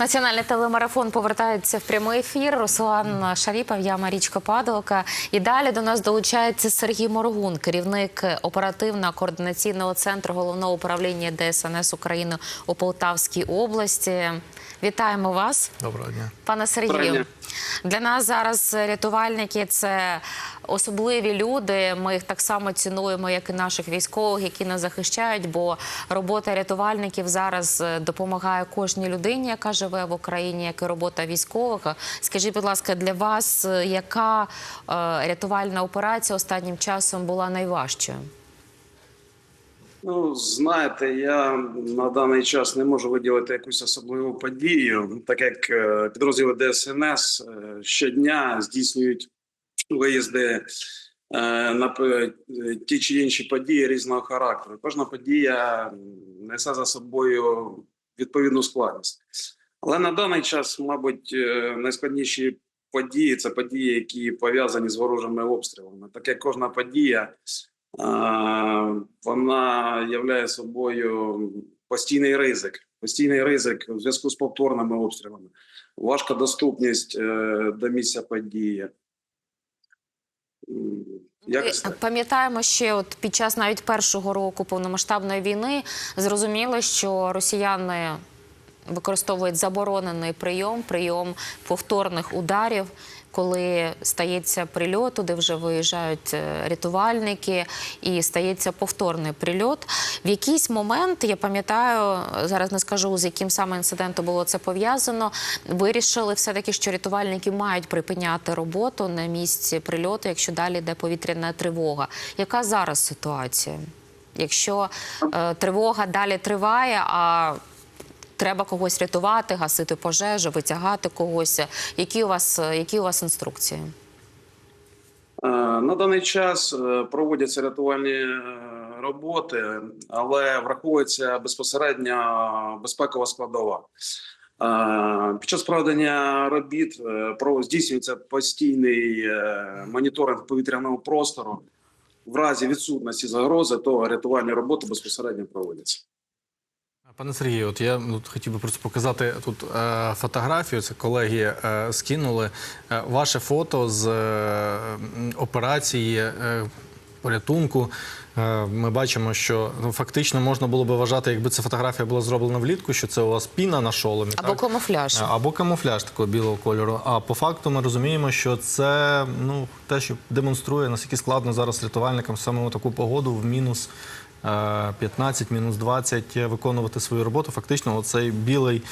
Національний телемарафон повертається в прямий ефір. Руслан Шаріпов, я Марічка Падалка. І далі до нас долучається Сергій Моргун, керівник оперативно-координаційного центру головного управління ДСНС України у Полтавській області. Вітаємо вас. Доброго дня. Пане Сергію, дня. для нас зараз рятувальники це особливі люди. Ми їх так само цінуємо, як і наших військових, які нас захищають. Бо робота рятувальників зараз е, допомагає кожній людині, яка живе в Україні, як і робота військових. Скажіть, будь ласка, для вас е, яка е, рятувальна операція останнім часом була найважчою? Ну, знаєте, я на даний час не можу виділити якусь особливу подію, так як е, підрозділи ДСНС е, щодня здійснюють виїзди е, на ті чи інші події різного характеру. Кожна подія несе за собою відповідну складність. Але на даний час, мабуть, найскладніші події це події, які пов'язані з ворожими обстрілами. Так як кожна подія Вона являє собою постійний ризик, постійний ризик у зв'язку з повторними обстрілами, важка доступність е, до місця події. Якось Ми пам'ятаємо ще, от під час навіть першого року повномасштабної війни зрозуміло, що росіяни використовують заборонений прийом, прийом повторних ударів. Коли стається прильот, туди вже виїжджають е, рятувальники, і стається повторний прильот. В якийсь момент я пам'ятаю, зараз не скажу з яким саме інцидентом було це пов'язано. Вирішили все таки, що рятувальники мають припиняти роботу на місці прильоту, якщо далі йде повітряна тривога. Яка зараз ситуація? Якщо е, тривога далі триває, а треба когось рятувати, гасити пожежу, витягати когось. Які у вас, які у вас інструкції? Е, На даний час е, проводяться рятувальні е, роботи, але враховується безпосередньо безпекова складова. Е, Під час проведення робіт е, здійснюється постійний е, моніторинг повітряного простору. В разі відсутності загрози, то рятувальні роботи безпосередньо проводяться. Пане Сергію, от я ну, хотів би просто показати тут е, фотографію. Це колеги е, скинули е, ваше фото з е, операції е, порятунку. Е, ми бачимо, що ну, фактично можна було би вважати, якби ця фотографія була зроблена влітку, що це у вас піна на шоломі. Або так? камуфляж? Е, Або камуфляж такого білого кольору. А по факту ми розуміємо, що це ну, те, що демонструє, наскільки складно зараз рятувальникам саме у таку погоду в мінус 15, мінус 20 виконувати свою роботу. Фактично, оцей білий,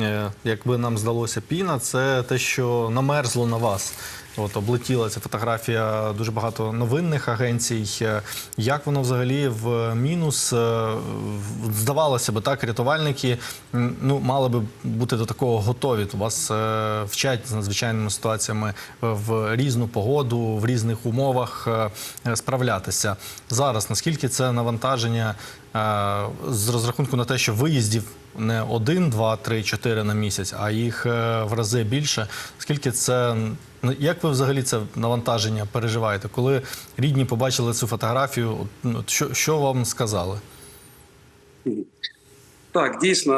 е, як би нам здалося, піна, це те, що намерзло на вас. От облетіла ця фотографія дуже багато новинних агенцій. Е, Як воно взагалі в мінус? Е, Здавалося би, так, рятувальники ну, мали би бути до такого готові. То вас вчать з надзвичайними ситуаціями в різну погоду, в різних умовах справлятися. Зараз наскільки це навантаження з розрахунку на те, що виїздів не один, два, три, чотири на місяць, а їх е, в рази більше. Скільки це ну, як ви взагалі це навантаження переживаєте? Коли рідні побачили цю фотографію, от, ну, що вам сказали? Так, дійсно,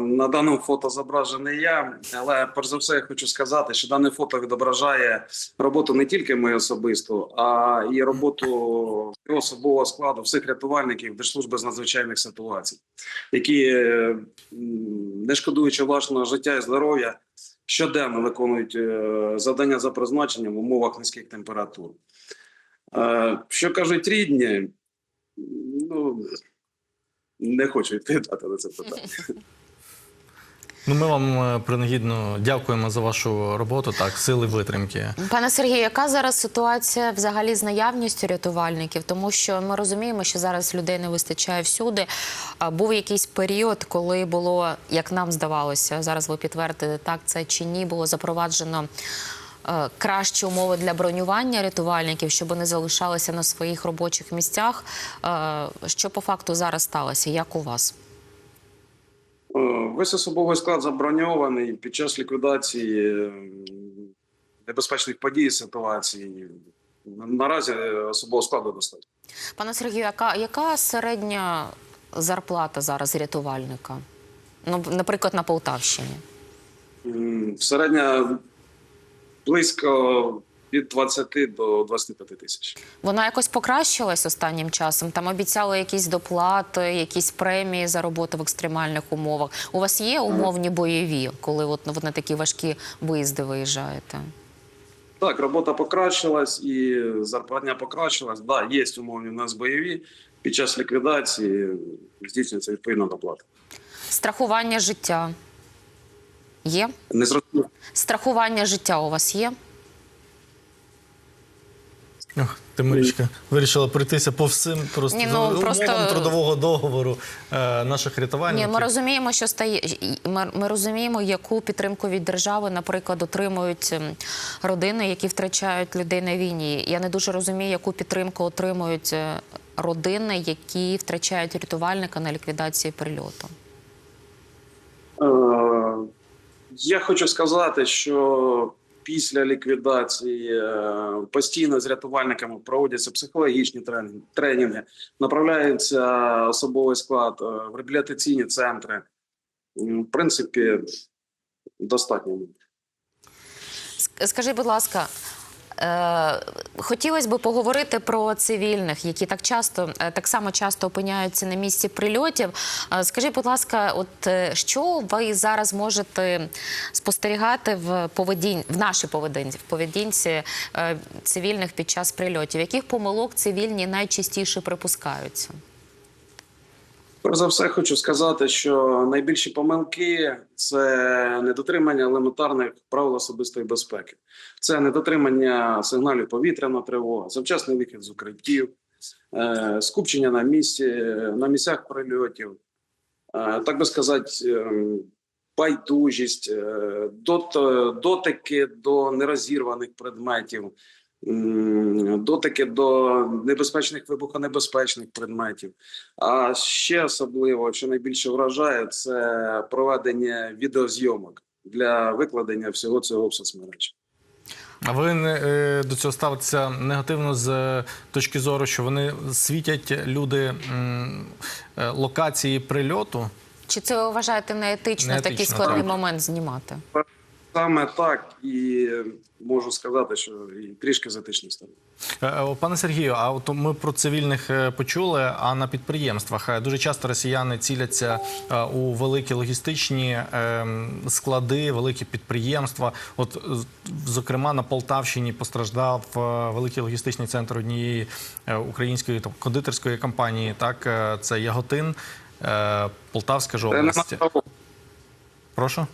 на даному фото зображений я, але перш за все я хочу сказати, що дане фото відображає роботу не тільки мою особисту, а і роботу особового складу всіх рятувальників Держслужби з надзвичайних ситуацій, які, не шкодуючи власного життя і здоров'я, щоденно виконують е, завдання за призначенням в умовах низьких температур. Е, Що кажуть рідні? Ну не хочу відповідати на це питання. Ну, ми вам е, принагідно дякуємо за вашу роботу. Так, сили витримки. Пане Сергію, яка зараз ситуація взагалі з наявністю рятувальників? Тому що ми розуміємо, що зараз людей не вистачає всюди. А Був якийсь період, коли було, як нам здавалося, зараз ви підтвердите, так це чи ні, було запроваджено. Е, Кращі умови для бронювання рятувальників, щоб вони залишалися на своїх робочих місцях. Е, Що по факту зараз сталося? Як у вас? Е, Весь особовий склад заброньований під час ліквідації небезпечних подій і ситуацій. Наразі особового складу достатньо. Пане Сергію, яка, яка середня зарплата зараз рятувальника? Ну, наприклад, на Полтавщині? Середня близько від 20 до 25 тисяч. Вона якось покращилась останнім часом. Там обіцяли якісь доплати, якісь премії за роботу в екстремальних умовах. У вас є умовні бойові, коли от ви на такі важкі виїзди виїжджаєте? Так, робота покращилась і зарплатня покращилась. Да, є умовні в нас бойові. Під час ліквідації здійснюється відповідна доплата. Страхування життя є? Не зрозуміло. Страхування життя у вас є? Ох, Тимирічка вирішила пройтися по всім просто, Ні, ну, умовам просто- трудового договору е, наших Ні, рятувальників. ми розуміємо, що стає ми, ми розуміємо, яку підтримку від держави, наприклад, отримують ем, родини, які втрачають людей на війні. Я не дуже розумію, яку підтримку отримують е, родини, які втрачають рятувальника на ліквідації прильоту. Е, Я хочу сказати, що після ліквідації е, постійно з рятувальниками проводяться психологічні тренінги, направляється особовий склад е, в реабілітаційні центри. В принципі, достатньо. Скажи, будь ласка. Е, хотілося б поговорити про цивільних, які так часто е, так само часто опиняються на місці прильотів. Скажіть, будь ласка, от е, що ви зараз можете спостерігати в поведінь в нашій поведінці, в поведінці е, цивільних під час прильотів? Яких помилок цивільні найчастіше припускаються? Перш за все, хочу сказати, що найбільші помилки це недотримання елементарних правил особистої безпеки, це недотримання сигналів повітряна тривога, завчасний вихід з укриттів, е, скупчення на місці, на місцях прильотів, е, так би сказати, ем, байдужість, е, дотики до нерозірваних предметів. Дотики до небезпечних вибухонебезпечних предметів. А ще особливо, що найбільше вражає, це проведення відеозйомок для викладення всього цього в соцмережі. А ви не, е, до цього ставитеся негативно з е, точки зору, що вони світять люди м, е, локації прильоту? Чи це ви вважаєте неетично, в такий складний так. момент знімати? Саме так і можу сказати, що і трішки з етичної сторони. Е, е, Пане Сергію, а от ми про цивільних е, почули. А на підприємствах дуже часто росіяни ціляться у великі логістичні е, склади, великі підприємства. От, зокрема, на Полтавщині постраждав великий логістичний центр однієї української там, кондитерської компанії. Так, це Яготин, Полтавська ж область. Прошу.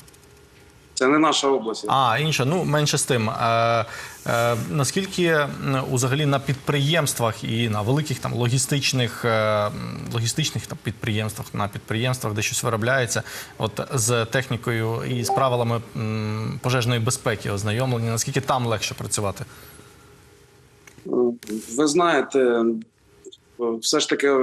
Це не наша область. А, інша, ну менше з тим. Е, е, наскільки взагалі на підприємствах і на великих там логістичних, е, логістичних там, підприємствах, на підприємствах, де щось виробляється, от з технікою і з правилами м, пожежної безпеки ознайомлені, наскільки там легше працювати? Ви знаєте, все ж таки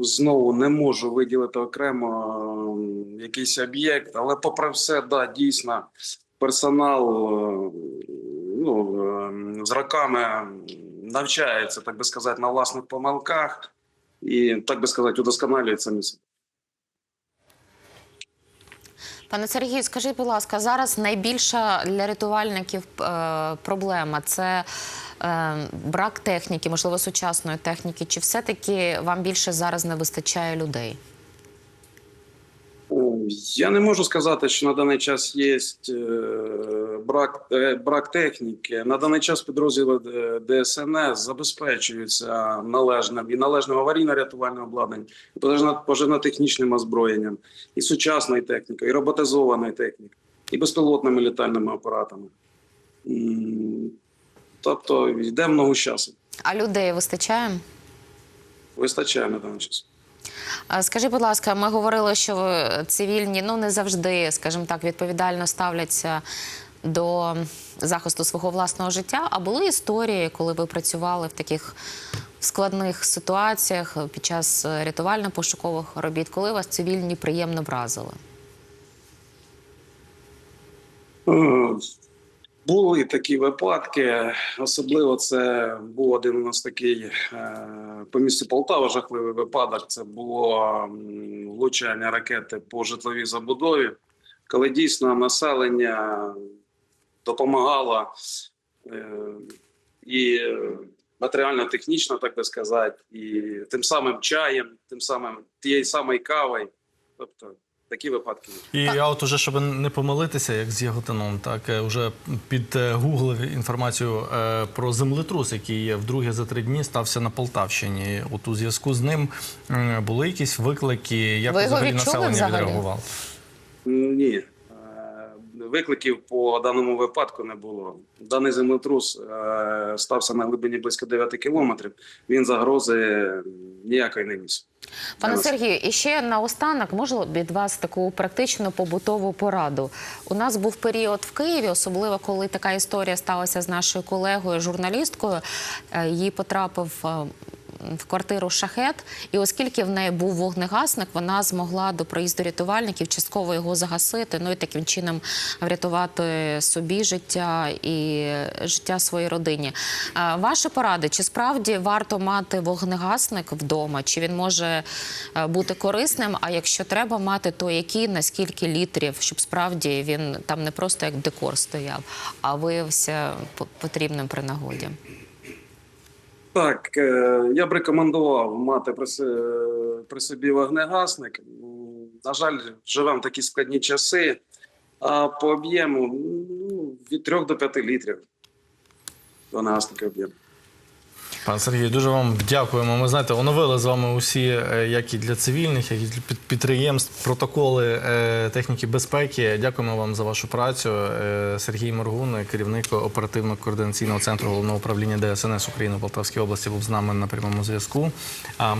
знову не можу виділити окремо ем, якийсь об'єкт, але попри все, да, дійсно, персонал е, ну, ем, з роками навчається, так би сказати, на власних помилках і, так би сказати, удосконалює самі себе. Пане Сергію, скажіть, будь ласка, зараз найбільша для рятувальників е, проблема це е, брак техніки, можливо, сучасної техніки. Чи все-таки вам більше зараз не вистачає людей? Я не можу сказати, що на даний час є брак, е, брак техніки. На даний час підрозділи е, ДСНС забезпечуються належним і належним аварійно-рятувальним обладнанням, і пожежно- пожежно-технічним озброєнням, і сучасною технікою, і роботизованою технікою, і безпілотними літальними апаратами. Тобто йде много часу. А людей вистачає? Вистачає на даний час. Скажіть, будь ласка, ми говорили, що цивільні ну не завжди, скажімо так, відповідально ставляться до захисту свого власного життя. А були історії, коли ви працювали в таких складних ситуаціях під час е, рятувально-пошукових робіт, коли вас цивільні приємно вразили? Були такі випадки. Особливо це був один у нас такий е, по місту Полтава жахливий випадок. Це було влучання ракети по житловій забудові. коли дійсно населення допомагало е, і матеріально-технічно, так би сказати, і тим самим чаєм, тим самим тією самою кавою. Тобто такі випадки. є. І я от уже, щоб не помилитися, як з Яготином, так е, вже підгуглив інформацію е, про землетрус, який вдруге за три дні стався на Полтавщині. От у зв'язку з ним були якісь виклики, як Ви взагалі населення взагалі? відреагувало? Ні. Е, Викликів по даному випадку не було. Даний землетрус е, стався на глибині близько 9 кілометрів. Він загрози ніякої не ніс. Пане Сергію, і ще наостанок можу від вас таку практичну побутову пораду. У нас був період в Києві, особливо коли така історія сталася з нашою колегою, журналісткою. Їй Її потрапив е, в квартиру шахет, і оскільки в неї був вогнегасник, вона змогла до проїзду рятувальників частково його загасити. Ну і таким чином врятувати собі життя і життя своїй родині. Ваші поради, чи справді варто мати вогнегасник вдома, чи він може е, бути корисним? А якщо треба мати, то які на скільки літрів, щоб справді він там не просто як декор стояв, а виявився по- потрібним при нагоді? Так, е, я б рекомендував мати при, при собі вогнегасник. На жаль, живемо в такі складні часи, а по об'єму ну, від 3 до 5 літрів. Вогнегасник об'єм. Пане Сергію, дуже вам дякуємо. Ми знаєте, оновили з вами усі, е, як і для цивільних, як і для під- підприємств, протоколи е, техніки безпеки. Дякуємо вам за вашу працю. Е, Сергій Моргун, керівник оперативно-координаційного центру головного управління ДСНС України в Полтавській області, був з нами на прямому зв'язку.